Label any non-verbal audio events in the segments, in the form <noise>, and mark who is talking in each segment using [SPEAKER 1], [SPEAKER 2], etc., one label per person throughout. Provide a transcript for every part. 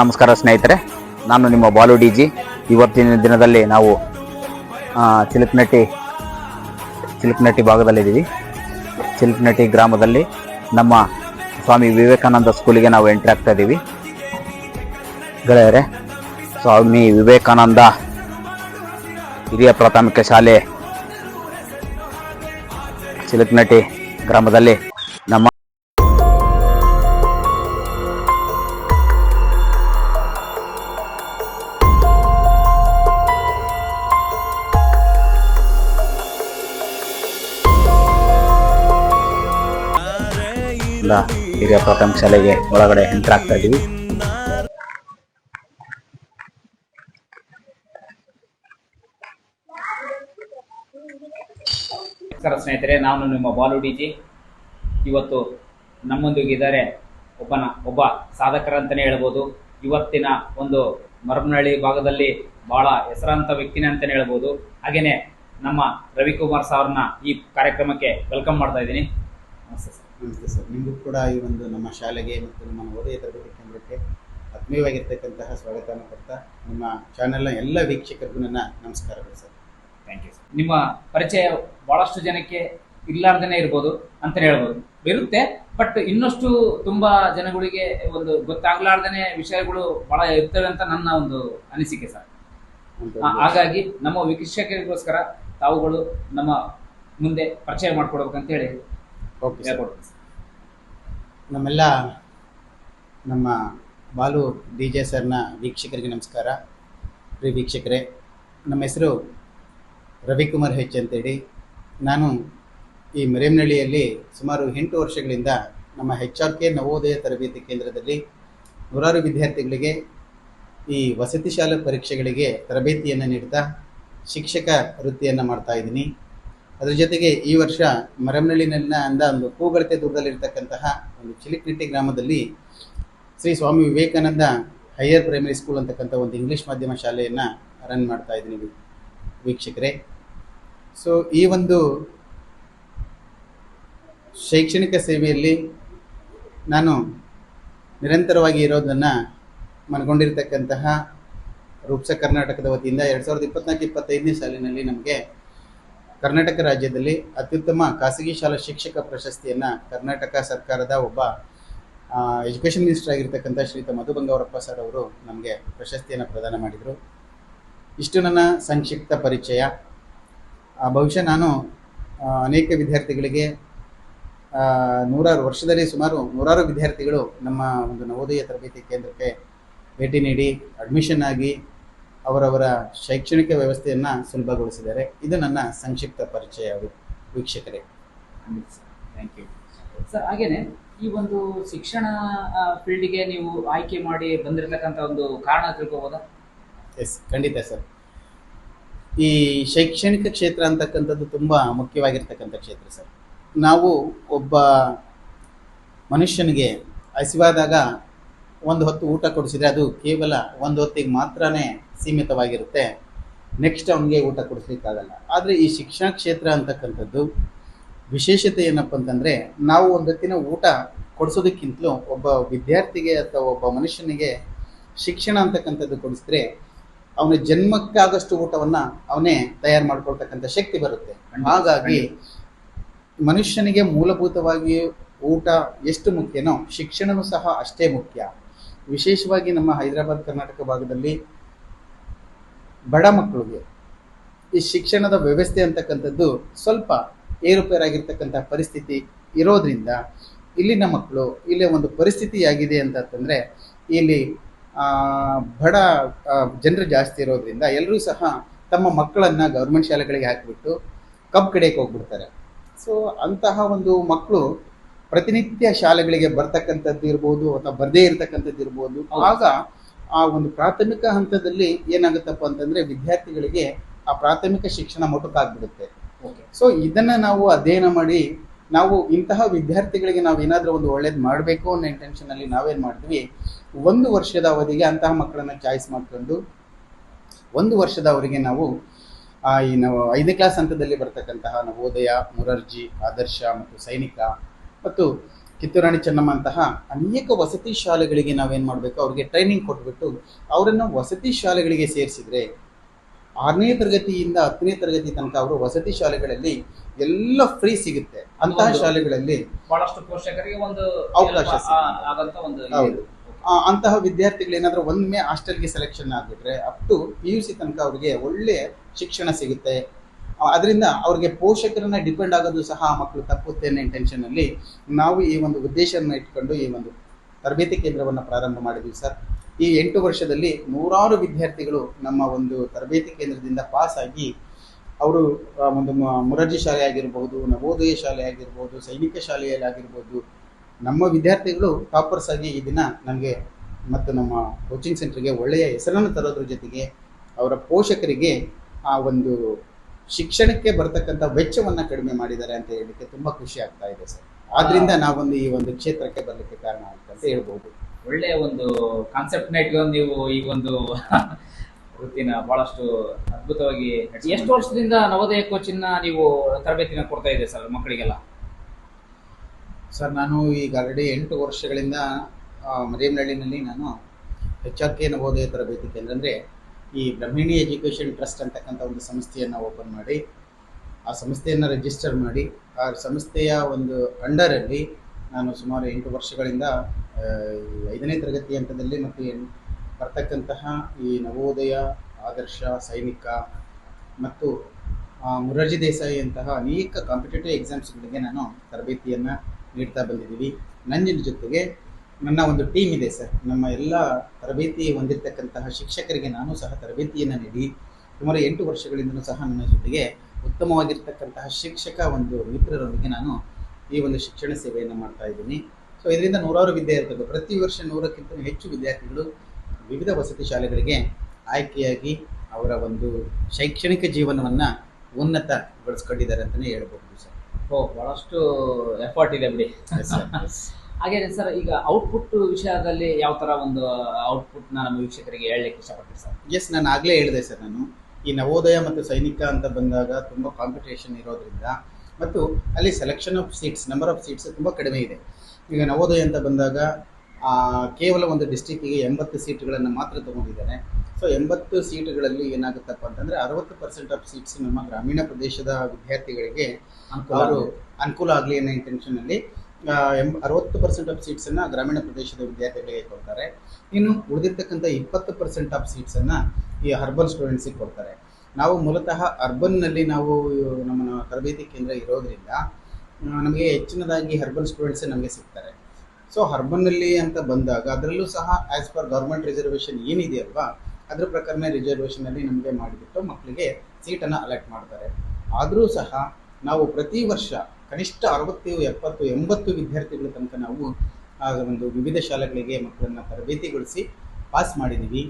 [SPEAKER 1] ನಮಸ್ಕಾರ ಸ್ನೇಹಿತರೆ. ನಾನು ನಿಮ್ಮ ಬಾಲು ಡಿ ಜಿ ಇವತ್ತಿನ ದಿನದಲ್ಲಿ ನಾವು ಚಿಲಕನಟ್ಟಿ ಚಿಲಕನಟ್ಟಿ ಭಾಗದಲ್ಲಿದ್ದೀವಿ. ಚಿಲಕನಟ್ಟಿ ಗ್ರಾಮದಲ್ಲಿ ನಮ್ಮ ಸ್ವಾಮಿ ವಿವೇಕಾನಂದ ಸ್ಕೂಲಿಗೆ ನಾವು ಎಂಟ್ರಿ ಆಗ್ತಾ ಇದ್ದೀವಿ. ಗೆಳೆಯರೆ, ಸ್ವಾಮಿ ವಿವೇಕಾನಂದ ಹಿರಿಯ ಪ್ರಾಥಮಿಕ ಶಾಲೆ ಚಿಲಕನಟ್ಟಿ ಗ್ರಾಮದಲ್ಲಿ ಹಿರಿಯ ಪ್ರಾಥಮಿಕ ಶಾಲೆಗೆ ಒಳಗಡೆ ಎಂಟರ್ ಆಗ್ತಾ ಇದೀವಿ
[SPEAKER 2] ನಮಸ್ಕಾರ ಸ್ನೇಹಿತರೆ, ನಾನು ನಿಮ್ಮ ಬಾಲು ಡಿ ಜಿ ಇವತ್ತು ನಮ್ಮೊಂದಿಗಿದ್ದಾರೆ ಒಬ್ಬನ ಒಬ್ಬ ಸಾಧಕರಂತಲೇ ಹೇಳ್ಬೋದು. ಇವತ್ತಿನ ಒಂದು ಮರಮನಹಳ್ಳಿ ಭಾಗದಲ್ಲಿ ಬಹಳ ಹೆಸರಾಂತ ವ್ಯಕ್ತಿನೇ ಅಂತಲೇ ಹೇಳ್ಬೋದು. ಹಾಗೆಯೇ ನಮ್ಮ ರವಿಕುಮಾರ್ ಸಾವ್ರನ್ನ ಈ ಕಾರ್ಯಕ್ರಮಕ್ಕೆ ವೆಲ್ಕಮ್ ಮಾಡ್ತಾ ಇದ್ದೀನಿ. ನಮಸ್ತೆ ಸರ್.
[SPEAKER 3] ನಮಸ್ತೆ ಸರ್. ನಿಮಗೂ ಕೂಡ ಈ ಒಂದು ನಮ್ಮ ಶಾಲೆಗೆ ಮತ್ತು ನಮ್ಮ ನವೋದಯ ತರಬೇತಿ ಕೇಂದ್ರಕ್ಕೆ ಆತ್ಮೀಯವಾಗಿರ್ತಕ್ಕಂತಹ ಸ್ವಾಗತವನ್ನು ಕೊಡ್ತಾ ನಿಮ್ಮ ಚಾನೆಲ್ನ ಎಲ್ಲ ವೀಕ್ಷಕರಿಗೂ ನನ್ನ ನಮಸ್ಕಾರಗಳು ಸರ್.
[SPEAKER 2] ಥ್ಯಾಂಕ್ ಯು ಸರ್ ನಿಮ್ಮ ಪರಿಚಯ ಬಹಳಷ್ಟು ಜನಕ್ಕೆ ಇರ್ಲಾರ್ದೇ ಇರ್ಬೋದು ಅಂತ ಹೇಳ್ಬೋದು. ಇರುತ್ತೆ ಬಟ್ ಇನ್ನಷ್ಟು ತುಂಬಾ ಜನಗಳಿಗೆ ಒಂದು ಗೊತ್ತಾಗ್ಲಾರ್ದೇ ವಿಷಯಗಳು ಬಹಳ ಇರ್ತವೆ ಅಂತ ನನ್ನ ಒಂದು ಅನಿಸಿಕೆ ಸರ್. ಹಾಗಾಗಿ ನಮ್ಮ ವೀಕ್ಷಕರಿಗೋಸ್ಕರ ತಾವುಗಳು ನಮ್ಮ ಮುಂದೆ ಪರಿಚಯ ಮಾಡ್ಕೊಡ್ಬೇಕಂತ ಹೇಳಿ
[SPEAKER 3] ಓಕೆ ನಮ್ಮೆಲ್ಲ ನಮ್ಮ ಬಾಲು ಡಿ ಜೆ ಸರ್ನ ವೀಕ್ಷಕರಿಗೆ ನಮಸ್ಕಾರ. ಪ್ರಿಯ ವೀಕ್ಷಕರೇ, ನಮ್ಮ ಹೆಸರು ರವಿಕುಮಾರ್ ಹೆಚ್ ಅಂತೇಳಿ. ನಾನು ಈ ಮರೇಮನಹಳ್ಳಿಯಲ್ಲಿ ಸುಮಾರು ಎಂಟು ವರ್ಷಗಳಿಂದ ನಮ್ಮ ಹೆಚ್ ಆರ್ ಕೆ ನವೋದಯ ತರಬೇತಿ ಕೇಂದ್ರದಲ್ಲಿ ನೂರಾರು ವಿದ್ಯಾರ್ಥಿಗಳಿಗೆ ಈ ವಸತಿ ಶಾಲಾ ಪರೀಕ್ಷೆಗಳಿಗೆ ತರಬೇತಿಯನ್ನು ನೀಡ್ತಾ ಶಿಕ್ಷಕ ವೃತ್ತಿಯನ್ನು ಮಾಡ್ತಾ ಇದ್ದೀನಿ. ಅದ್ರ ಜೊತೆಗೆ ಈ ವರ್ಷ ಮರಮ್ನಳ್ಳಿನಲ್ಲಿನ ಅಂದ ಒಂದು ಕೂಗಳತೆ ದೂರದಲ್ಲಿರ್ತಕ್ಕಂತಹ ಒಂದು ಚಿಲಿಕ್ನಿಟ್ಟಿ ಗ್ರಾಮದಲ್ಲಿ Shri Swami Vivekananda higher primary school ಅಂತಕ್ಕಂಥ ಒಂದು ಇಂಗ್ಲೀಷ್ ಮಾಧ್ಯಮ ಶಾಲೆಯನ್ನು ರನ್ ಮಾಡ್ತಾ ಇದ್ದೀನಿ ವೀಕ್ಷಕರೇ. ಸೊ ಈ ಒಂದು ಶೈಕ್ಷಣಿಕ ಸೇವೆಯಲ್ಲಿ ನಾನು ನಿರಂತರವಾಗಿ ಇರೋದನ್ನು ಮನಗೊಂಡಿರ್ತಕ್ಕಂತಹ ರೂಪ್ಸ ಕರ್ನಾಟಕದ ವತಿಯಿಂದ ಎರಡು ಸಾವಿರದ ಇಪ್ಪತ್ನಾಲ್ಕು, ಇಪ್ಪತ್ತೈದನೇ ಸಾಲಿನಲ್ಲಿ ನಮಗೆ ಕರ್ನಾಟಕ ರಾಜ್ಯದಲ್ಲಿ ಅತ್ಯುತ್ತಮ ಖಾಸಗಿ ಶಾಲಾ ಶಿಕ್ಷಕ ಪ್ರಶಸ್ತಿಯನ್ನು ಕರ್ನಾಟಕ ಸರ್ಕಾರದ ಒಬ್ಬ ಎಜುಕೇಷನ್ ಮಿನಿಸ್ಟರ್ ಆಗಿರ್ತಕ್ಕಂಥ ಶ್ರೀಯುತ ಮಧು ಬಂಗಾವರಪ್ಪ ಸರ್ ಅವರು ನಮಗೆ ಪ್ರಶಸ್ತಿಯನ್ನು ಪ್ರದಾನ ಮಾಡಿದರು. ಇಷ್ಟು ನನ್ನ ಸಂಕ್ಷಿಪ್ತ ಪರಿಚಯ. ಬಹುಶಃ ನಾನು ಅನೇಕ ವಿದ್ಯಾರ್ಥಿಗಳಿಗೆ ನೂರಾರು ವರ್ಷದಲ್ಲಿ ಸುಮಾರು ನೂರಾರು ವಿದ್ಯಾರ್ಥಿಗಳು ನಮ್ಮ ಒಂದು ನವೋದಯ ತರಬೇತಿ ಕೇಂದ್ರಕ್ಕೆ ಭೇಟಿ ನೀಡಿ, ಅಡ್ಮಿಷನ್ ಆಗಿ ಅವರವರ ಶೈಕ್ಷಣಿಕ ವ್ಯವಸ್ಥೆಯನ್ನು ಸುಲಭಗೊಳಿಸಿದ್ದಾರೆ. ಇದು ನನ್ನ ಸಂಕ್ಷಿಪ್ತ ಪರಿಚಯ ವೀಕ್ಷಕರೇ.
[SPEAKER 2] ಸರ್. ಥ್ಯಾಂಕ್ ಯು ಸರ್ ಹಾಗೇನೆ ಈ ಒಂದು ಶಿಕ್ಷಣ ಫೀಲ್ಡಿಗೆ ನೀವು ಆಯ್ಕೆ ಮಾಡಿ ಬಂದಿರತಕ್ಕಂಥ ಒಂದು ಕಾರಣ ತಿಳ್ಕೋಬೋದಾ?
[SPEAKER 3] ಎಸ್ ಖಂಡಿತ ಸರ್. ಈ ಶೈಕ್ಷಣಿಕ ಕ್ಷೇತ್ರ ಅಂತಕ್ಕಂಥದ್ದು ತುಂಬ ಮುಖ್ಯವಾಗಿರ್ತಕ್ಕಂಥ ಕ್ಷೇತ್ರ ಸರ್. ನಾವು ಒಬ್ಬ ಮನುಷ್ಯನಿಗೆ ಹಸಿವಾದಾಗ ಒಂದು ಹೊತ್ತು ಊಟ ಕೊಡಿಸಿದರೆ ಅದು ಕೇವಲ ಒಂದು ಹೊತ್ತಿಗೆ ಮಾತ್ರನೇ ಸೀಮಿತವಾಗಿರುತ್ತೆ. ನೆಕ್ಸ್ಟ್ ಅವನಿಗೆ ಊಟ ಕೊಡಿಸ್ಲಿಕ್ಕಾಗಲ್ಲ. ಆದರೆ ಈ ಶಿಕ್ಷಣ ಕ್ಷೇತ್ರ ಅಂತಕ್ಕಂಥದ್ದು ವಿಶೇಷತೆ ಏನಪ್ಪ ಅಂತಂದರೆ ನಾವು ಒಂದು ಹೊತ್ತಿನ ಊಟ ಕೊಡಿಸೋದಕ್ಕಿಂತಲೂ ಒಬ್ಬ ವಿದ್ಯಾರ್ಥಿಗೆ ಅಥವಾ ಒಬ್ಬ ಮನುಷ್ಯನಿಗೆ ಶಿಕ್ಷಣ ಅಂತಕ್ಕಂಥದ್ದು ಕೊಡಿಸಿದ್ರೆ ಅವನ ಜನ್ಮಕ್ಕಾಗಷ್ಟು ಊಟವನ್ನು ಅವನೇ ತಯಾರು ಮಾಡ್ಕೊಳ್ತಕ್ಕಂಥ ಶಕ್ತಿ ಬರುತ್ತೆ. ಹಾಗಾಗಿ ಮನುಷ್ಯನಿಗೆ ಮೂಲಭೂತವಾಗಿ ಊಟ ಎಷ್ಟು ಮುಖ್ಯನೋ ಶಿಕ್ಷಣವೂ ಸಹ ಅಷ್ಟೇ ಮುಖ್ಯ. ವಿಶೇಷವಾಗಿ ನಮ್ಮ ಹೈದರಾಬಾದ್ ಕರ್ನಾಟಕ ಭಾಗದಲ್ಲಿ ಬಡ ಮಕ್ಕಳಿಗೆ ಈ ಶಿಕ್ಷಣದ ವ್ಯವಸ್ಥೆ ಅಂತಕ್ಕಂಥದ್ದು ಸ್ವಲ್ಪ ಏರುಪೇರಾಗಿರ್ತಕ್ಕಂಥ ಪರಿಸ್ಥಿತಿ ಇರೋದ್ರಿಂದ ಇಲ್ಲಿನ ಮಕ್ಕಳು ಇಲ್ಲಿ ಒಂದು ಪರಿಸ್ಥಿತಿ ಆಗಿದೆ ಅಂತಂದರೆ ಇಲ್ಲಿ ಬಡ ಜನರು ಜಾಸ್ತಿ ಇರೋದ್ರಿಂದ ಎಲ್ಲರೂ ಸಹ ತಮ್ಮ ಮಕ್ಕಳನ್ನು ಗೌರ್ಮೆಂಟ್ ಶಾಲೆಗಳಿಗೆ ಹಾಕಿಬಿಟ್ಟು ಕಬ್ ಕಡೆಗೆ ಹೋಗ್ಬಿಡ್ತಾರೆ. ಸೊ ಅಂತಹ ಒಂದು ಮಕ್ಕಳು ಪ್ರತಿನಿತ್ಯ ಶಾಲೆಗಳಿಗೆ ಬರ್ತಕ್ಕಂಥದ್ದು ಇರ್ಬೋದು ಅಥವಾ ಬರದೇ ಇರತಕ್ಕಂಥದ್ದು ಇರ್ಬೋದು, ಆಗ ಆ ಒಂದು ಪ್ರಾಥಮಿಕ ಹಂತದಲ್ಲಿ ಏನಾಗುತ್ತಪ್ಪ ಅಂತಂದ್ರೆ ವಿದ್ಯಾರ್ಥಿಗಳಿಗೆ ಆ ಪ್ರಾಥಮಿಕ ಶಿಕ್ಷಣ ಮೊಟಕಾಗ್ಬಿಡುತ್ತೆ. ಸೊ ಇದನ್ನ ನಾವು ಅಧ್ಯಯನ ಮಾಡಿ ನಾವು ಇಂತಹ ವಿದ್ಯಾರ್ಥಿಗಳಿಗೆ ನಾವು ಏನಾದರೂ ಒಂದು ಒಳ್ಳೇದು ಮಾಡಬೇಕು ಅನ್ನೋ ಇಂಟೆನ್ಷನ್ ಅಲ್ಲಿ ನಾವೇನ್ ಮಾಡಿದ್ವಿ ಒಂದು ವರ್ಷದ ಅವಧಿಗೆ ಅಂತಹ ಮಕ್ಕಳನ್ನ ಚಾಯ್ಸ್ ಮಾಡ್ಕೊಂಡು ಒಂದು ವರ್ಷದ ಅವರಿಗೆ ನಾವು ಆ, ಈ ನಾವು ಐದನೇ ಕ್ಲಾಸ್ ಹಂತದಲ್ಲಿ ಬರ್ತಕ್ಕಂತಹ ನವೋದಯ ಮುರರ್ಜಿ ಆದರ್ಶ ಮತ್ತು ಸೈನಿಕ ಮತ್ತು ಕಿತ್ತೂರಾಣಿ ಚೆನ್ನಮ್ಮಂತಹ ಅನೇಕ ವಸತಿ ಶಾಲೆಗಳಿಗೆ ನಾವೇನು ಮಾಡಬೇಕು ಅವ್ರಿಗೆ ಟ್ರೈನಿಂಗ್ ಕೊಟ್ಬಿಟ್ಟು ಅವರನ್ನು ವಸತಿ ಶಾಲೆಗಳಿಗೆ ಸೇರಿಸಿದ್ರೆ ಆರನೇ ತರಗತಿಯಿಂದ ಹತ್ತನೇ ತರಗತಿ ತನಕ ಅವರು ವಸತಿ ಶಾಲೆಗಳಲ್ಲಿ ಎಲ್ಲ ಫ್ರೀ ಸಿಗುತ್ತೆ ಅಂತಹ ಶಾಲೆಗಳಲ್ಲಿ
[SPEAKER 2] ಬಹಳಷ್ಟು ಪೋಷಕರಿಗೆ ಒಂದು
[SPEAKER 3] ಅವಕಾಶ. ಹೌದು. ಅಂತಹ ವಿದ್ಯಾರ್ಥಿಗಳು ಏನಾದರೂ ಒಮ್ಮೆ ಹಾಸ್ಟೆಲ್ಗೆ ಸೆಲೆಕ್ಷನ್ ಆಗಿಬಿಟ್ರೆ up to P U C ತನಕ ಅವರಿಗೆ ಒಳ್ಳೆಯ ಶಿಕ್ಷಣ ಸಿಗುತ್ತೆ ಅದರಿಂದ ಅವ್ರಿಗೆ ಪೋಷಕರನ್ನ ಡಿಪೆಂಡ್ ಆಗೋದು ಸಹ ಆ ಮಕ್ಕಳು ತಪ್ಪುತ್ತೆ ಅನ್ನೋ ಅಲ್ಲಿ ನಾವು ಈ ಒಂದು ಉದ್ದೇಶವನ್ನು ಇಟ್ಕೊಂಡು ಈ ಒಂದು ತರಬೇತಿ ಕೇಂದ್ರವನ್ನು ಪ್ರಾರಂಭ ಮಾಡಿದ್ವಿ ಸರ್. ಈ ಎಂಟು ವರ್ಷದಲ್ಲಿ ನೂರಾರು ವಿದ್ಯಾರ್ಥಿಗಳು ನಮ್ಮ ಒಂದು ತರಬೇತಿ ಕೇಂದ್ರದಿಂದ ಪಾಸ್ ಆಗಿ ಅವರು ಒಂದು ಮೊರಾರ್ಜಿ ಶಾಲೆ ಆಗಿರ್ಬೋದು, ನವೋದಯ ಶಾಲೆ ಆಗಿರ್ಬೋದು, ಸೈನಿಕ ಶಾಲೆಯಲ್ಲಿ ಆಗಿರ್ಬೋದು, ನಮ್ಮ ವಿದ್ಯಾರ್ಥಿಗಳು ಟಾಪರ್ಸ್ ಆಗಿ ಈ ದಿನ ನಮಗೆ ಮತ್ತು ನಮ್ಮ ಕೋಚಿಂಗ್ ಸೆಂಟರ್ಗೆ ಒಳ್ಳೆಯ ಹೆಸರನ್ನು ತರೋದ್ರ ಜೊತೆಗೆ ಅವರ ಪೋಷಕರಿಗೆ ಆ ಒಂದು ಶಿಕ್ಷಣಕ್ಕೆ ಬರತಕ್ಕಂಥ ವೆಚ್ಚವನ್ನು ಕಡಿಮೆ ಮಾಡಿದ್ದಾರೆ ಅಂತ ಹೇಳಲಿಕ್ಕೆ ತುಂಬ ಖುಷಿ ಆಗ್ತಾ ಇದೆ ಸರ್. ಆದ್ರಿಂದ ನಾವೊಂದು ಈ ಒಂದು ಕ್ಷೇತ್ರಕ್ಕೆ ಬರಲಿಕ್ಕೆ ಕಾರಣ ಆಯ್ತು ಅಂತ ಹೇಳ್ಬೋದು.
[SPEAKER 2] ಒಳ್ಳೆಯ ಒಂದು ಕಾನ್ಸೆಪ್ಟ್ನ ಇಟ್ಕೊಂಡು ನೀವು ಈ ಒಂದು <laughs> ವೃತ್ತಿನ ಬಹಳಷ್ಟು ಅದ್ಭುತವಾಗಿ ಎಷ್ಟು ವರ್ಷದಿಂದ ನವೋದಯ ಕೋಚಿನ ನೀವು ತರಬೇತಿನ ಕೊಡ್ತಾ ಇದೆ ಸರ್ ಮಕ್ಕಳಿಗೆಲ್ಲ?
[SPEAKER 3] ಸರ್ ನಾನು ಈಗ ಆಲ್ರೆಡಿ ಎಂಟು ವರ್ಷಗಳಿಂದ ಮರಿಯಮ್ನಹಳ್ಳಿನಲ್ಲಿ ನಾನು ಹೆಚ್ಚಕ್ಕೆ ನವೋದಯ ತರಬೇತಿ ಕೇಂದ್ರ ಅಂದರೆ ಈ ಬ್ರಹ್ಮಿಣಿ ಎಜುಕೇಷನ್ ಟ್ರಸ್ಟ್ ಅಂತಕ್ಕಂಥ ಒಂದು ಸಂಸ್ಥೆಯನ್ನು ಓಪನ್ ಮಾಡಿ, ಆ ಸಂಸ್ಥೆಯನ್ನು ರಿಜಿಸ್ಟರ್ ಮಾಡಿ, ಆ ಸಂಸ್ಥೆಯ ಒಂದು ಅಂಡರಲ್ಲಿ ನಾನು ಸುಮಾರು ಎಂಟು ವರ್ಷಗಳಿಂದ ಐದನೇ ತರಗತಿ ಹಂತದಲ್ಲಿ ಮತ್ತು ಬರ್ತಕ್ಕಂತಹ ಈ ನವೋದಯ, ಆದರ್ಶ, ಸೈನಿಕ ಮತ್ತು ಮುರಾರ್ಜಿ ದೇಸಾಯಿ ಅಂತಹ ಅನೇಕ ಕಾಂಪಿಟೇಟಿವ್ ಎಕ್ಸಾಮ್ಸ್ಗಳಿಗೆ ನಾನು ತರಬೇತಿಯನ್ನು ನೀಡ್ತಾ ಬಂದಿದ್ದೀವಿ. ನನ್ನ ಜೊತೆಗೆ ನನ್ನ ಒಂದು ಟೀಮ್ ಇದೆ ಸರ್. ನಮ್ಮ ಎಲ್ಲ ತರಬೇತಿ ಹೊಂದಿರತಕ್ಕಂತಹ ಶಿಕ್ಷಕರಿಗೆ ನಾನು ಸಹ ತರಬೇತಿಯನ್ನು ನೀಡಿ ಸುಮಾರು ಎಂಟು ವರ್ಷಗಳಿಂದಲೂ ಸಹ ನನ್ನ ಜೊತೆಗೆ ಉತ್ತಮವಾಗಿರ್ತಕ್ಕಂತಹ ಶಿಕ್ಷಕ ಒಂದು ಮಿತ್ರರೊಂದಿಗೆ ನಾನು ಈ ಒಂದು ಶಿಕ್ಷಣ ಸೇವೆಯನ್ನು ಮಾಡ್ತಾ ಇದ್ದೀನಿ. ಸೊ ಇದರಿಂದ ನೂರಾರು ವಿದ್ಯಾರ್ಥಿಗಳು ಪ್ರತಿ ವರ್ಷ ನೂರಕ್ಕಿಂತ ಹೆಚ್ಚು ವಿದ್ಯಾರ್ಥಿಗಳು ವಿವಿಧ ವಸತಿ ಶಾಲೆಗಳಿಗೆ ಆಯ್ಕೆಯಾಗಿ ಅವರ ಒಂದು ಶೈಕ್ಷಣಿಕ ಜೀವನವನ್ನು ಉನ್ನತಗೊಳಿಸ್ಕೊಂಡಿದ್ದಾರೆ ಅಂತಲೇ ಹೇಳ್ಬೋದು ಸರ್.
[SPEAKER 2] ಓ ಭಾಳಷ್ಟು ಎಫರ್ಟ್ ಇದೆ ಬಿಡಿ. <laughs> ಹಾಗೇನೆ ಸರ್ ಈಗ ಔಟ್ಪುಟ್ ವಿಷಯದಲ್ಲಿ ಯಾವ ತರ ಒಂದು ಔಟ್ಪುಟ್ ನಮ್ಮ ವೀಕ್ಷಕರಿಗೆ ಹೇಳಲಿಕ್ಕೆ ಇಷ್ಟಪಡ್ತೀರಿ ಸರ್?
[SPEAKER 3] ಎಸ್ ನಾನು ಆಗಲೇ ಹೇಳಿದೆ ಸರ್ ನಾನು. ಈ ನವೋದಯ ಮತ್ತು ಸೈನಿಕ ಅಂತ ಬಂದಾಗ ತುಂಬ ಕಾಂಪಿಟೇಷನ್ ಇರೋದ್ರಿಂದ ಮತ್ತು ಅಲ್ಲಿ selection of seats number of seats ತುಂಬ ಕಡಿಮೆ ಇದೆ. ಈಗ ನವೋದಯ ಅಂತ ಬಂದಾಗ ಕೇವಲ ಒಂದು ಡಿಸ್ಟಿಕ್ಕಿಗೆ ಎಂಬತ್ತು ಸೀಟ್ಗಳನ್ನು ಮಾತ್ರ ತಗೊಂಡಿದ್ದಾರೆ. ಸೊ ಎಂಬತ್ತು ಸೀಟ್ಗಳಲ್ಲಿ ಏನಾಗುತ್ತಪ್ಪ ಅಂತಂದರೆ ಅರವತ್ತು ಪರ್ಸೆಂಟ್ ಆಫ್ ಸೀಟ್ಸ್ ನಮ್ಮ ಗ್ರಾಮೀಣ ಪ್ರದೇಶದ ವಿದ್ಯಾರ್ಥಿಗಳಿಗೆ ಅವರು ಅನುಕೂಲ ಆಗಲಿ ಅನ್ನೋ ಇಂಟೆನ್ಷನಲ್ಲಿ ಎಂಬ ಅರವತ್ತು ಪರ್ಸೆಂಟ್ ಆಫ್ ಸೀಟ್ಸನ್ನು ಗ್ರಾಮೀಣ ಪ್ರದೇಶದ ವಿದ್ಯಾರ್ಥಿಗಳಿಗೆ ಕೊಡ್ತಾರೆ. ಇನ್ನು ಉಳಿದಿರ್ತಕ್ಕಂಥ ಇಪ್ಪತ್ತು ಪರ್ಸೆಂಟ್ ಆಫ್ ಸೀಟ್ಸನ್ನು ಈ ಅರ್ಬನ್ ಸ್ಟೂಡೆಂಟ್ಸಿಗೆ ಕೊಡ್ತಾರೆ. ನಾವು ಮೂಲತಃ ಅರ್ಬನ್ನಲ್ಲಿ ನಾವು ನಮ್ಮ ತರಬೇತಿ ಕೇಂದ್ರ ಇರೋದರಿಂದ ನಮಗೆ ಹೆಚ್ಚಿನದಾಗಿ ಅರ್ಬನ್ ಸ್ಟೂಡೆಂಟ್ಸ್ ನಮಗೆ ಸಿಗ್ತಾರೆ. ಸೊ ಹರ್ಬನ್ನಲ್ಲಿ ಅಂತ ಬಂದಾಗ ಅದರಲ್ಲೂ ಸಹ ಆ್ಯಸ್ ಪರ್ ಗೌರ್ಮೆಂಟ್ ರಿಸರ್ವೇಷನ್ ಏನಿದೆಯಲ್ವಾ, ಅದ್ರ ಪ್ರಕಾರನೇ ರಿಸರ್ವೇಷನಲ್ಲಿ ನಮಗೆ ಮಾಡಿಬಿಟ್ಟು ಮಕ್ಕಳಿಗೆ ಸೀಟನ್ನು ಅಲಾಟ್ ಮಾಡ್ತಾರೆ. ಆದರೂ ಸಹ ನಾವು ಪ್ರತಿ ವರ್ಷ ಕನಿಷ್ಠ ಅರವತ್ತು ಎಪ್ಪತ್ತು ಎಂಬತ್ತು ವಿದ್ಯಾರ್ಥಿಗಳ ತನಕ ನಾವು ಆಗ ಒಂದು ವಿವಿಧ ಶಾಲೆಗಳಿಗೆ ಮಕ್ಕಳನ್ನು ತರಬೇತಿಗೊಳಿಸಿ ಪಾಸ್ ಮಾಡಿದ್ದೀವಿ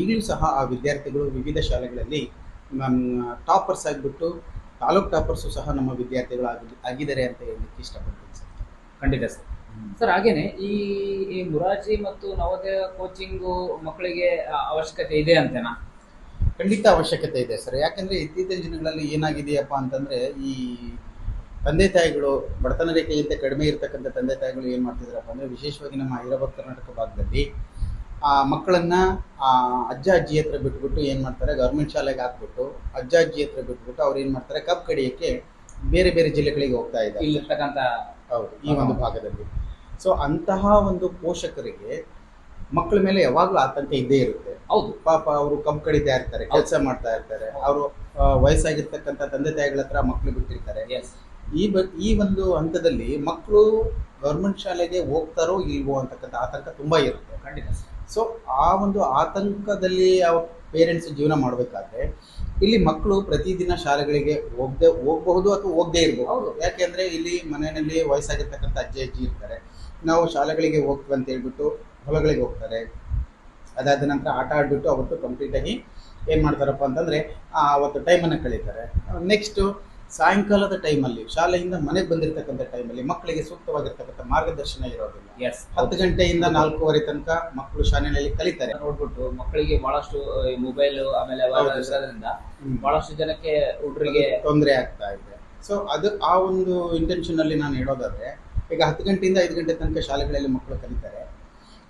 [SPEAKER 3] ಈಗಲೂ ಸಹ ಆ ವಿದ್ಯಾರ್ಥಿಗಳು ವಿವಿಧ ಶಾಲೆಗಳಲ್ಲಿ ಟಾಪರ್ಸ್ ಆಗಿಬಿಟ್ಟು ತಾಲೂಕು ಟಾಪರ್ಸು ಸಹ ನಮ್ಮ ವಿದ್ಯಾರ್ಥಿಗಳು ಆಗಿ ಆಗಿದ್ದಾರೆ ಅಂತ ಹೇಳಲಿಕ್ಕೆ ಇಷ್ಟಪಡ್ತೀನಿ ಸರ್.
[SPEAKER 2] ಖಂಡಿತ ಸರ್. ಸರ್ ಹಾಗೇನೆ ಈ ಈ ಮುರಾರ್ಜಿ ಮತ್ತು ನವೋದಯ ಕೋಚಿಂಗು ಮಕ್ಕಳಿಗೆ ಅವಶ್ಯಕತೆ ಇದೆ ಅಂತನಾ?
[SPEAKER 3] ಖಂಡಿತ ಅವಶ್ಯಕತೆ ಇದೆ ಸರ್. ಯಾಕಂದರೆ ಇತ್ತೀಚಿನ ದಿನಗಳಲ್ಲಿ ಏನಾಗಿದೆಯಪ್ಪ ಅಂತಂದರೆ ಈ ತಂದೆ ತಾಯಿಗಳು ಬಡತನ ರೇಖೆಗಿಂತ ಕಡಿಮೆ ಇರತಕ್ಕಂಥ ತಂದೆ ತಾಯಿಗಳು ಏನು ಮಾಡ್ತಿದ್ರಪ್ಪ ಅಂದ್ರೆ ವಿಶೇಷವಾಗಿ ನಮ್ಮ ಹೈದರಾಬಾದ್ ಕರ್ನಾಟಕ ಭಾಗದಲ್ಲಿ ಆ ಮಕ್ಕಳನ್ನ ಆ ಅಜ್ಜ ಅಜ್ಜಿ ಹತ್ರ ಬಿಟ್ಬಿಟ್ಟು ಏನು ಮಾಡ್ತಾರೆ? ಗೌರ್ಮೆಂಟ್ ಶಾಲೆಗೆ ಹಾಕ್ಬಿಟ್ಟು ಅಜ್ಜ ಅಜ್ಜಿ ಹತ್ರ ಬಿಟ್ಬಿಟ್ಟು ಅವ್ರು ಏನು ಮಾಡ್ತಾರೆ? ಕಪ್ ಕಡಿಯೋಕ್ಕೆ ಬೇರೆ ಬೇರೆ ಜಿಲ್ಲೆಗಳಿಗೆ ಹೋಗ್ತಾ ಇದ್ದಾರೆ.
[SPEAKER 2] ಇಲ್ಲಿರ್ತಕ್ಕಂಥ
[SPEAKER 3] ಹೌದು ಈ ಒಂದು ಭಾಗದಲ್ಲಿ. ಸೊ ಅಂತಹ ಒಂದು ಪೋಷಕರಿಗೆ ಮಕ್ಕಳ ಮೇಲೆ ಯಾವಾಗಲೂ ಆತಂಕ ಇದ್ದೇ ಇರುತ್ತೆ.
[SPEAKER 2] ಹೌದು.
[SPEAKER 3] ಪಾಪ ಅವರು ಕಬ್ಬು ಕಡಿತಾ ಇರ್ತಾರೆ ಕೆಲಸ ಮಾಡ್ತಾ ಇರ್ತಾರೆ. ಅವರು ವಯಸ್ಸಾಗಿರ್ತಕ್ಕಂಥ ತಂದೆ ತಾಯಿಗಳ ಹತ್ರ ಮಕ್ಕಳು ಬಿಟ್ಟಿರ್ತಾರೆ.
[SPEAKER 2] ಎಸ್
[SPEAKER 3] ಈ ಬ ಈ ಒಂದು ಹಂತದಲ್ಲಿ ಮಕ್ಕಳು ಗೌರ್ಮೆಂಟ್ ಶಾಲೆಗೆ ಹೋಗ್ತಾರೋ ಇಲ್ವೋ ಅಂತಕ್ಕಂಥ ಆತಂಕ ತುಂಬ ಇರುತ್ತೆ
[SPEAKER 2] ಖಂಡಿತ.
[SPEAKER 3] ಸೊ ಆ ಒಂದು ಆತಂಕದಲ್ಲಿ ಯಾವ ಪೇರೆಂಟ್ಸ್ ಜೀವನ ಮಾಡಬೇಕಾದ್ರೆ ಇಲ್ಲಿ ಮಕ್ಕಳು ಪ್ರತಿದಿನ ಶಾಲೆಗಳಿಗೆ ಹೋಗದೆ ಹೋಗಬಹುದು ಅಥವಾ ಹೋಗದೆ ಇರಬಹುದು
[SPEAKER 2] ಹೌದು.
[SPEAKER 3] ಯಾಕೆಂದ್ರೆ ಇಲ್ಲಿ ಮನೆಯಲ್ಲಿ ವಯಸ್ಸಾಗಿರ್ತಕ್ಕಂಥ ಅಜ್ಜಿ ಅಜ್ಜಿ ಇರ್ತಾರೆ. ನಾವು ಶಾಲೆಗಳಿಗೆ ಹೋಗ್ತೀವಿ ಅಂತ ಹೇಳ್ಬಿಟ್ಟು ಹೊಲಗಳಿಗೆ ಹೋಗ್ತಾರೆ. ಅದಾದ ನಂತರ ಆಟ ಆಡಿಬಿಟ್ಟು ಅವತ್ತು ಕಂಪ್ಲೀಟಾಗಿ ಏನು ಮಾಡ್ತಾರಪ್ಪ ಅಂತಂದರೆ ಆ ಅವತ್ತು ಟೈಮನ್ನು ಕಳೀತಾರೆ. ನೆಕ್ಸ್ಟ್ ಸಾಯಂಕಾಲದ ಟೈಮಲ್ಲಿ ಶಾಲೆಯಿಂದ ಮನೆಗೆ ಬಂದಿರತಕ್ಕಂಥ ಟೈಮಲ್ಲಿ ಮಕ್ಕಳಿಗೆ ಸೂಕ್ತವಾಗಿರ್ತಕ್ಕಂಥ ಮಾರ್ಗದರ್ಶನ ಇರೋದಿಲ್ಲ.
[SPEAKER 2] ಎಸ್
[SPEAKER 3] ಹತ್ತು ಗಂಟೆಯಿಂದ ನಾಲ್ಕೂವರೆ ತನಕ ಮಕ್ಕಳು ಶಾಲೆಯಲ್ಲಿ ಕಲಿತಾರೆ.
[SPEAKER 2] ನೋಡ್ಬಿಟ್ಟು ಮಕ್ಕಳಿಗೆ ಬಹಳಷ್ಟು ಮೊಬೈಲ್ ಆಮೇಲೆ ಇರೋದ್ರಿಂದ ಬಹಳಷ್ಟು ಜನಕ್ಕೆ ಹುಡುಗರಿಗೆ
[SPEAKER 3] ತೊಂದರೆ ಆಗ್ತಾ ಇದೆ. ಸೊ ಅದು ಆ ಒಂದು ಇಂಟೆನ್ಷನ್ ಅಲ್ಲಿ ನಾನು ಹೇಳೋದಾದ್ರೆ ಈಗ ಹತ್ತು ಗಂಟೆಯಿಂದ ಐದು ಗಂಟೆ ತನಕ ಶಾಲೆಗಳಲ್ಲಿ ಮಕ್ಕಳು ಕಲಿತಾರೆ.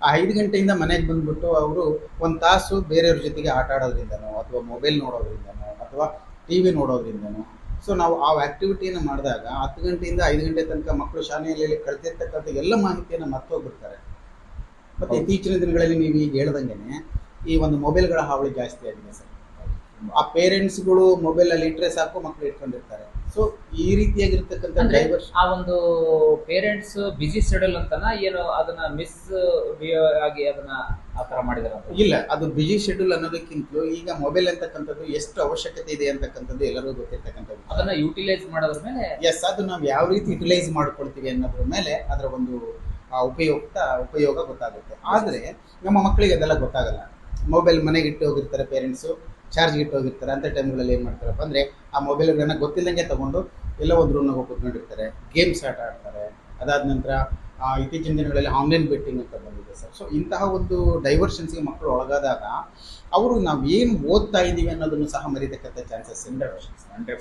[SPEAKER 3] ಆ ಐದು ಗಂಟೆಯಿಂದ ಮನೆಗೆ ಬಂದ್ಬಿಟ್ಟು ಅವರು ಒಂದು ತಾಸು ಬೇರೆಯವ್ರ ಜೊತೆಗೆ ಆಟ ಆಡೋದ್ರಿಂದನೋ ಅಥವಾ ಮೊಬೈಲ್ ನೋಡೋದ್ರಿಂದನೋ ಅಥವಾ ಟಿ ವಿ ನೋಡೋದ್ರಿಂದನೋ ಸೊ ನಾವು ಆ ಆಕ್ಟಿವಿಟಿಯನ್ನು ಮಾಡಿದಾಗ ಹತ್ತು ಗಂಟೆಯಿಂದ ಐದು ಗಂಟೆ ತನಕ ಮಕ್ಕಳು ಶಾಲೆಯಲ್ಲಿ ಕಳೆದಿರ್ತಕ್ಕಂಥ ಎಲ್ಲ ಮಾಹಿತಿಯನ್ನು ಮರ್ತೋಗ್ಬಿಡ್ತಾರೆ. ಮತ್ತು. ಇತ್ತೀಚಿನ ದಿನಗಳಲ್ಲಿ ನೀವು ಈಗ ಹೇಳ್ದಂಗೆ ಈ ಒಂದು ಮೊಬೈಲ್ಗಳ ಹಾವಳಿ ಜಾಸ್ತಿ ಆಗಿದೆ ಸರ್. ಆ ಪೇರೆಂಟ್ಸ್ಗಳು ಮೊಬೈಲಲ್ಲಿ ಇಟ್ಟರೆ ಸಾಕು ಮಕ್ಕಳು ಇಟ್ಕೊಂಡಿರ್ತಾರೆ. ಸೊ ಈ ರೀತಿಯಾಗಿರ್ತಕ್ಕಂಥ
[SPEAKER 2] ಅಂದ್ರೆ
[SPEAKER 3] ಡೈವರ್ಸ್
[SPEAKER 2] ಆ ಒಂದು ಪೇರೆಂಟ್ಸ್ ಬಿಸಿ ಶೆಡ್ಯೂಲ್ ಅಂತನ ಏನು ಅದನ್ನ ಮಿಸ್ ಆಗಿ ಅದನ್ನ ಆತರ ಮಾಡಿದಾರ
[SPEAKER 3] ಇಲ್ಲ ಅದು ಬಿಜಿ ಶೆಡ್ಯೂಲ್ ಅನ್ನೋದಕ್ಕಿಂತಲೂ ಈಗ ಮೊಬೈಲ್ ಅಂತಕ್ಕಂಥದ್ದು ಎಷ್ಟು ಅವಶ್ಯಕತೆ ಇದೆ ಅಂತಕ್ಕಂಥದ್ದು ಎಲ್ಲರಿಗೂ ಗೊತ್ತಿರ್ತಕ್ಕಂಥದ್ದು.
[SPEAKER 2] ಅದನ್ನ ಯುಟಿಲೈಸ್ ಮಾಡೋದ್ರ ಮೇಲೆ
[SPEAKER 3] ಎಸ್ ಅದು ನಾವು ಯಾವ ರೀತಿ ಯುಟಿಲೈಸ್ ಮಾಡ್ಕೊಳ್ತೀವಿ ಅನ್ನೋದ್ರ ಮೇಲೆ ಅದರ ಒಂದು ಆ, ಉಪಯುಕ್ತ ಉಪಯೋಗ ಗೊತ್ತಾಗುತ್ತೆ. ಆದರೆ ನಮ್ಮ ಮಕ್ಕಳಿಗೆ ಅದೆಲ್ಲ ಗೊತ್ತಾಗಲ್ಲ. ಮೊಬೈಲ್ ಮನೆಗೆ ಇಟ್ಟು ಹೋಗಿರ್ತಾರೆ ಪೇರೆಂಟ್ಸು ಚಾರ್ಜ್ ಇಟ್ಟು ಹೋಗಿರ್ತಾರೆ ಅಂತ ಟೈಮ್ಗಳಲ್ಲಿ ಏನು ಮಾಡ್ತಾರಪ್ಪ ಅಂದರೆ ಆ ಮೊಬೈಲ್ಗಳನ್ನ ಗೊತ್ತಿಲ್ಲದಂಗೆ ತಗೊಂಡು ಎಲ್ಲ ಒಂದು ರೂಮ್ನಾಗ ಕೂತ್ಕೊಂಡಿರ್ತಾರೆ ಗೇಮ್ಸ್ ಆಟ ಆಡ್ತಾರೆ. ಅದಾದ ನಂತರ ಇತ್ತೀಚಿನ ದಿನಗಳಲ್ಲಿ ಆನ್ಲೈನ್ ಬೆಟ್ಟಿಂಗ್ ಅಂತ ಬಂದಿದೆ ಸರ್. ಸೊ ಇಂತಹ ಒಂದು ಡೈವರ್ಷನ್ಸ್ಗೆ ಮಕ್ಕಳು ಒಳಗಾದಾಗ ಅವರು ನಾವು ಏನು ಓದ್ತಾ ಇದ್ದೀವಿ ಅನ್ನೋದನ್ನು ಸಹ ಮರಿತಕ್ಕಂಥ ಚಾನ್ಸಸ್ ಇದೆ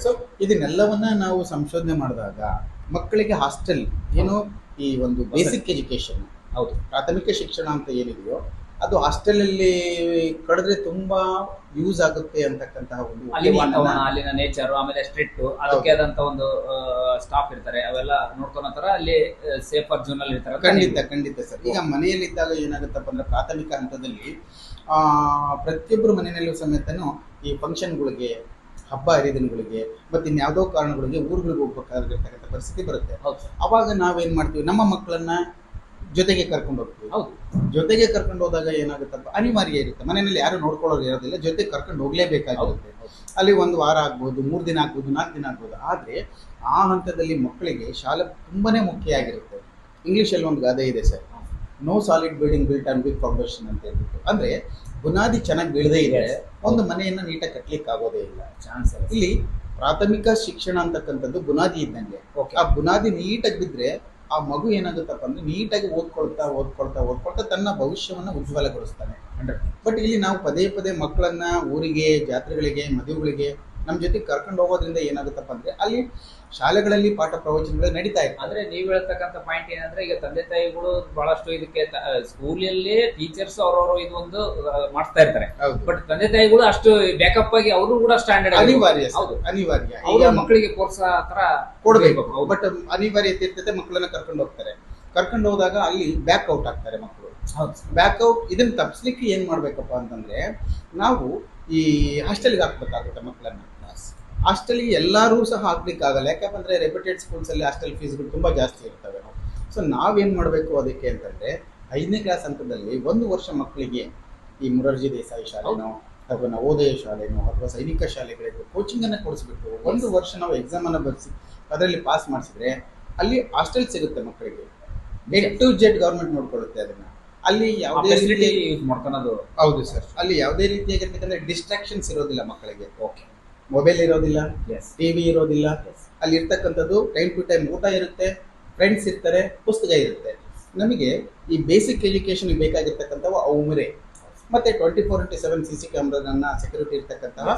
[SPEAKER 3] ಸೊ ಇದನ್ನೆಲ್ಲವನ್ನ ನಾವು ಸಂಶೋಧನೆ ಮಾಡಿದಾಗ ಮಕ್ಕಳಿಗೆ ಹಾಸ್ಟೆಲ್ ಏನು ಈ ಒಂದು ಬೇಸಿಕ್ ಎಜುಕೇಶನ್
[SPEAKER 2] ಹೌದು.
[SPEAKER 3] ಪ್ರಾಥಮಿಕ ಶಿಕ್ಷಣ ಅಂತ ಏನಿದೆಯೋ ಅದು ಹಾಸ್ಟೆಲ್ ಅಲ್ಲಿ ಕಳೆದ್ರೆ ತುಂಬಾ ಯೂಸ್ ಆಗುತ್ತೆ ಅಂತಕ್ಕಂತಹ ಒಂದು
[SPEAKER 2] ಅಲ್ಲಿ ವಾತಾವರಣ ಅಲ್ಲಿನ ನೇಚರ್ ಆಮೇಲೆ ಸ್ಟ್ರಿಕ್ಟ್ ಅದಕ್ಕೆ ಆದಂತ ಒಂದು ಸ್ಟಾಫ್ ಇರ್ತಾರೆ. ಅವೆಲ್ಲ ನೋಡ್ಕೊಳತರ ಅಲ್ಲಿ ಸೇಫರ್ ಜೋನ್ ಅಲ್ಲಿ ಇರ್ತಾರೆ
[SPEAKER 3] ಖಂಡಿತ ಖಂಡಿತ ಸರ್. ಈಗ ಮನೆಯಲ್ಲಿ ಇದ್ದಾಗ ಏನಾಗುತ್ತಪ್ಪ ಅಂದ್ರೆ ಪ್ರಾಥಮಿಕ ಹಂತದಲ್ಲಿ ಆ ಪ್ರತಿಯೊಬ್ಬರು ಮನೆಯಲ್ಲೂ ಸಮೇತನು ಈ ಫಂಕ್ಷನ್ಗಳಿಗೆ ಹಬ್ಬ ಹರಿದಿನಗಳಿಗೆ ಮತ್ತೆ ಇನ್ಯಾವುದೋ ಕಾರಣಗಳಿಗೆ ಊರುಗಳಿಗೆ ಹೋಗ್ಬೇಕಾಗಿರ್ತಕ್ಕಂಥ ಪರಿಸ್ಥಿತಿ ಬರುತ್ತೆ. ಅವಾಗ ನಾವೇನ್ ಮಾಡ್ತೀವಿ? ನಮ್ಮ ಮಕ್ಕಳನ್ನ ಜೊತೆಗೆ ಕರ್ಕೊಂಡು ಹೋಗ್ತೀವಿ.
[SPEAKER 2] ಹೌದು.
[SPEAKER 3] ಜೊತೆಗೆ ಕರ್ಕೊಂಡು ಹೋದಾಗ ಏನಾಗುತ್ತಪ್ಪ? ಅನಿವಾರ್ಯ ಇರುತ್ತೆ. ಮನೆಯಲ್ಲಿ ಯಾರು ನೋಡ್ಕೊಳ್ಳೋರು ಇರೋದಿಲ್ಲ. ಜೊತೆಗೆ ಕರ್ಕೊಂಡು ಹೋಗ್ಲೇಬೇಕಾಗುತ್ತೆ ಅಲ್ಲಿ ಒಂದು ವಾರ ಆಗ್ಬೋದು ಮೂರು ದಿನ ಆಗ್ಬೋದು ನಾಲ್ಕು ದಿನ ಆಗ್ಬೋದು. ಆದರೆ ಆ ಹಂತದಲ್ಲಿ ಮಕ್ಕಳಿಗೆ ಶಾಲೆ ತುಂಬಾನೇ ಮುಖ್ಯ ಆಗಿರುತ್ತೆ. ಇಂಗ್ಲೀಷಲ್ಲಿ ಒಂದು ಗಾದೆ ಇದೆ sir. No solid building built on with foundation ಅಂತ ಹೇಳ್ಬಿಟ್ಟು. ಅಂದ್ರೆ ಬುನಾದಿ ಚೆನ್ನಾಗಿ ಬೀಳದೇ ಇದೆ. ಒಂದು ಮನೆಯನ್ನು ನೀಟಾಗಿ ಕಟ್ಟಲಿಕ್ಕೆ ಆಗೋದೇ ಇಲ್ಲ.
[SPEAKER 2] ಚಾನ್ಸ್
[SPEAKER 3] ಇಲ್ಲಿ ಪ್ರಾಥಮಿಕ ಶಿಕ್ಷಣ ಅಂತಕ್ಕಂಥದ್ದು ಬುನಾದಿ ಇದ್ದಂಗೆ.
[SPEAKER 2] ಓಕೆ
[SPEAKER 3] ಆ ಬುನಾದಿ ನೀಟಾಗಿ ಬಿದ್ರೆ ಆ ಮಗು ಏನಾಗುತ್ತಪ್ಪ ಅಂದ್ರೆ ನೀಟಾಗಿ ಓದ್ಕೊಳ್ತಾ ಓದ್ಕೊಳ್ತಾ ಓದ್ಕೊಳ್ತಾ ತನ್ನ ಭವಿಷ್ಯವನ್ನ ಉಜ್ವಲಗೊಳಿಸ್ತಾನೆ. ಬಟ್ ಇಲ್ಲಿ ನಾವು ಪದೇ ಪದೇ ಮಕ್ಕಳನ್ನ ಊರಿಗೆ ಜಾತ್ರೆಗಳಿಗೆ ಮದುವೆಗಳಿಗೆ ನಮ್ಮ ಜೊತೆ ಕರ್ಕೊಂಡು ಹೋಗೋದ್ರಿಂದ ಏನಾಗುತ್ತಪ್ಪ ಅಂದ್ರೆ ಅಲ್ಲಿ ಶಾಲೆಗಳಲ್ಲಿ ಪಾಠ ಪ್ರವಚನಗಳು ನಡೀತಾ ಇತ್ತು
[SPEAKER 2] ಅಂದ್ರೆ ನೀವು ಹೇಳ್ತಕ್ಕಂಥ ಪಾಯಿಂಟ್ ಏನಂದ್ರೆ ಈಗ ತಂದೆ ತಾಯಿಗಳು ಬಹಳಷ್ಟು ಇದಕ್ಕೆ ಸ್ಕೂಲಲ್ಲಿ ಟೀಚರ್ಸ್ ಅವರವರು ಇದೊಂದು ಮಾಡ್ತಾ ಇರ್ತಾರೆ. ಬಟ್ ತಂದೆ ತಾಯಿಗಳು ಅಷ್ಟು ಬ್ಯಾಕಪ್ ಆಗಿ ಅವರು ಕೂಡ ಸ್ಟ್ಯಾಂಡರ್ಡ್
[SPEAKER 3] ಅನಿವಾರ್ಯ
[SPEAKER 2] ಹೌದು.
[SPEAKER 3] ಅನಿವಾರ್ಯ.
[SPEAKER 2] ಅವರು ಮಕ್ಕಳಿಗೆ ಪ್ರೋತ್ಸಾಹ ತರ
[SPEAKER 3] ಕೊಡಬೇಕು. ಬಟ್ ಅನಿವಾರ್ಯತೆ ಇರ್ತದೆ ಮಕ್ಕಳನ್ನ ಕರ್ಕೊಂಡು ಹೋಗ್ತಾರೆ. ಕರ್ಕೊಂಡು ಹೋದಾಗ ಅಲ್ಲಿ ಬ್ಯಾಕ್ ಔಟ್ ಆಗ್ತಾರೆ ಮಕ್ಕಳು.
[SPEAKER 2] ಹೌದು.
[SPEAKER 3] ಬ್ಯಾಕ್ ಔಟ್ ಇದನ್ನ ತಪ್ಪಿಸ್ಲಿಕ್ಕೆ ಏನ್ ಮಾಡ್ಬೇಕಪ್ಪ ಅಂತಂದ್ರೆ ನಾವು ಈ ಹಾಸ್ಟೆಲ್ಗೆ ಹಾಕ್ಬೇಕಾಗುತ್ತೆ ಮಕ್ಕಳನ್ನ. ಹಾಸ್ಟೆಲ್ಗೆ ಎಲ್ಲರೂ ಸಹ ಹಾಕ್ಲಿಕ್ಕಾಗಲ್ಲ. ಯಾಕಂದ್ರೆ ರೆಪ್ಯೂಟೆಡ್ ಸ್ಕೂಲ್ಸ್ ಅಲ್ಲಿ ಹಾಸ್ಟೆಲ್ ಫೀಸ್ಗಳು ತುಂಬಾ ಜಾಸ್ತಿ ಇರ್ತವೆ. ಸೊ ನಾವೇನು ಮಾಡಬೇಕು ಅದಕ್ಕೆ ಅಂತಂದ್ರೆ ಐದನೇ ಕ್ಲಾಸ್ ಹಂತದಲ್ಲಿ ಒಂದು ವರ್ಷ ಮಕ್ಕಳಿಗೆ ಈ ಮುರಾರ್ಜಿ ದೇಸಾಯಿ ಶಾಲೆನೋ ಅಥವಾ ನವೋದಯ ಶಾಲೆನೋ ಅಥವಾ ಸೈನಿಕ ಶಾಲೆಗಳಿಗೆ ಕೋಚಿಂಗ್ ಅನ್ನ ಕೊಡಿಸ್ಬಿಟ್ಟು ಒಂದು ವರ್ಷ ನಾವು ಎಕ್ಸಾಮ್ ಅನ್ನ ಬರೆಸಿ ಅದರಲ್ಲಿ ಪಾಸ್ ಮಾಡಿಸಿದ್ರೆ ಅಲ್ಲಿ ಹಾಸ್ಟೆಲ್ ಸಿಗುತ್ತೆ ಮಕ್ಕಳಿಗೆ. ಡೆಟ್ ಟು ಜೆಡ್ ಗೌರ್ಮೆಂಟ್ ನೋಡ್ಕೊಳ್ಳುತ್ತೆ ಅದನ್ನ. ಅಲ್ಲಿ ಯಾವುದೇ
[SPEAKER 2] ಫೆಸಿಲಿಟಿ ಯೂಸ್ ಮಾಡ್ಕೊಳೋದು.
[SPEAKER 3] ಹೌದು ಸರ್. ಅಲ್ಲಿ ಯಾವುದೇ ರೀತಿಯಾಗಿರ್ತಕ್ಕಂಥ ಡಿಸ್ಟ್ರಾಕ್ಷನ್ಸ್ ಇರೋದಿಲ್ಲ ಮಕ್ಕಳಿಗೆ.
[SPEAKER 2] ಓಕೆ
[SPEAKER 3] ಮೊಬೈಲ್ ಇರೋದಿಲ್ಲ ಟಿವಿ ಇರೋದಿಲ್ಲ. ಅಲ್ಲಿ ಇರ್ತಕ್ಕಂಥದ್ದು ಟೈಮ್ ಟು ಟೈಮ್ ಊಟ ಇರುತ್ತೆ ಫ್ರೆಂಡ್ಸ್ ಇರ್ತಾರೆ ಪುಸ್ತಕ ಇರುತ್ತೆ. ನಮಗೆ ಈ ಬೇಸಿಕ್ ಎಜುಕೇಶನ್ ಬೇಕಾಗಿರ್ತಕ್ಕಂಥವು ಅವು ಮುರೆ ಮತ್ತೆ twenty four into seven C C ಕ್ಯಾಮ್ರಾಗಳನ್ನ security ಇರ್ತಕ್ಕಂತಹ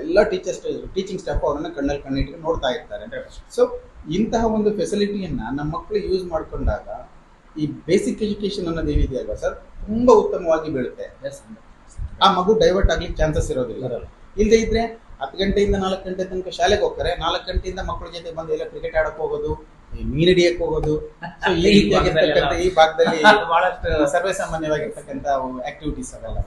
[SPEAKER 3] ಎಲ್ಲ ಟೀಚರ್ಸ್ ಟೀಚಿಂಗ್ ಸ್ಟಾಫ್ ಅವರನ್ನ ಕಣ್ಣಲ್ಲಿ ಕಣ್ಣಿಟ್ಟು ನೋಡ್ತಾ ಇರ್ತಾರೆ. ಸೊ ಇಂತಹ ಒಂದು ಫೆಸಿಲಿಟಿಯನ್ನ ನಮ್ಮ ಮಕ್ಕಳು ಯೂಸ್ ಮಾಡಿಕೊಂಡಾಗ ಈ ಬೇಸಿಕ್ ಎಜುಕೇಶನ್ ಅನ್ನೋದು ಏನಿದೆಯಲ್ವಾ ಸರ್ ತುಂಬಾ ಉತ್ತಮವಾಗಿ ಬೀಳುತ್ತೆ. ಆ ಮಗು ಡೈವರ್ಟ್ ಆಗ್ಲಿಕ್ಕೆ ಚಾನ್ಸಸ್ ಇರೋದಿಲ್ಲ. ಇಲ್ಲದೆ ಇದ್ರೆ ಹತ್ತು ಗಂಟೆಯಿಂದ ನಾಲ್ಕು ಗಂಟೆ ತನಕ ಶಾಲೆಗೆ ಹೋಗ್ತಾರೆ. ನಾಲ್ಕು ಗಂಟೆಯಿಂದ ಮಕ್ಕಳ ಜೊತೆ ಬಂದು ಎಲ್ಲ ಕ್ರಿಕೆಟ್ ಆಡಕ್ ಹೋಗೋದು ಮೀನ್ ಹಿಡಿಯಕ್ ಹೋಗೋದು. ಈ ರೀತಿಯಾಗಿರ್ತಕ್ಕಂಥ ಈ ಭಾಗದಲ್ಲಿ <laughs>
[SPEAKER 2] ಬಹಳಷ್ಟು
[SPEAKER 3] ಸರ್ವೇ ಸಾಮಾನ್ಯವಾಗಿರ್ತಕ್ಕಂಥ ಆಕ್ಟಿವಿಟೀಸ್ ಅವೆಲ್ಲ.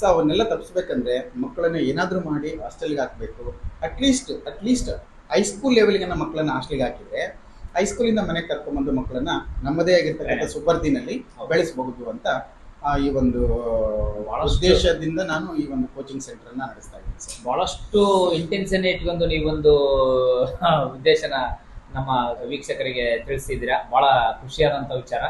[SPEAKER 3] ಸೊ ಅವನ್ನೆಲ್ಲ ತಪ್ಪಿಸ್ಬೇಕಂದ್ರೆ ಮಕ್ಕಳನ್ನ ಏನಾದರೂ ಮಾಡಿ ಹಾಸ್ಟೆಲ್ಗೆ ಹಾಕ್ಬೇಕು. ಅಟ್ಲೀಸ್ಟ್ ಅಟ್ಲೀಸ್ಟ್ ಹೈಸ್ಕೂಲ್ ಲೆವೆಲ್ಗೆ ನಮ್ಮ ಮಕ್ಕಳನ್ನ ಹಾಸ್ಟೆಲ್ಗೆ ಹಾಕಿದ್ರೆ ಹೈಸ್ಕೂಲಿಂದ ಮನೆಗೆ ಕರ್ಕೊಂಡ್ಬಂದು ಮಕ್ಕಳನ್ನ ನಮ್ಮದೇ ಆಗಿರ್ತಕ್ಕಂಥ ಸುಪರ್ದಿನಲ್ಲಿ ಬೆಳೆಸಬಹುದು ಅಂತ ಈ ಒಂದು ಉದ್ದೇಶದಿಂದ ನಾನು ಈ ಒಂದು ಕೋಚಿಂಗ್ ಸೆಂಟರ್ ಅನ್ನ ನಡೆಸ್ತಾ ಇದ್ದೀನಿ ಸರ್
[SPEAKER 2] ಬಹಳಷ್ಟು ಇಂಟೆನ್ಷನ್ ಇಟ್ಕೊಂಡು ನೀವೊಂದು ಉದ್ದೇಶನ ನಮ್ಮ ವೀಕ್ಷಕರಿಗೆ ತಿಳಿಸಿದ್ದೀರಾ. ಬಹಳ ಖುಷಿಯಾದಂತ ವಿಚಾರ.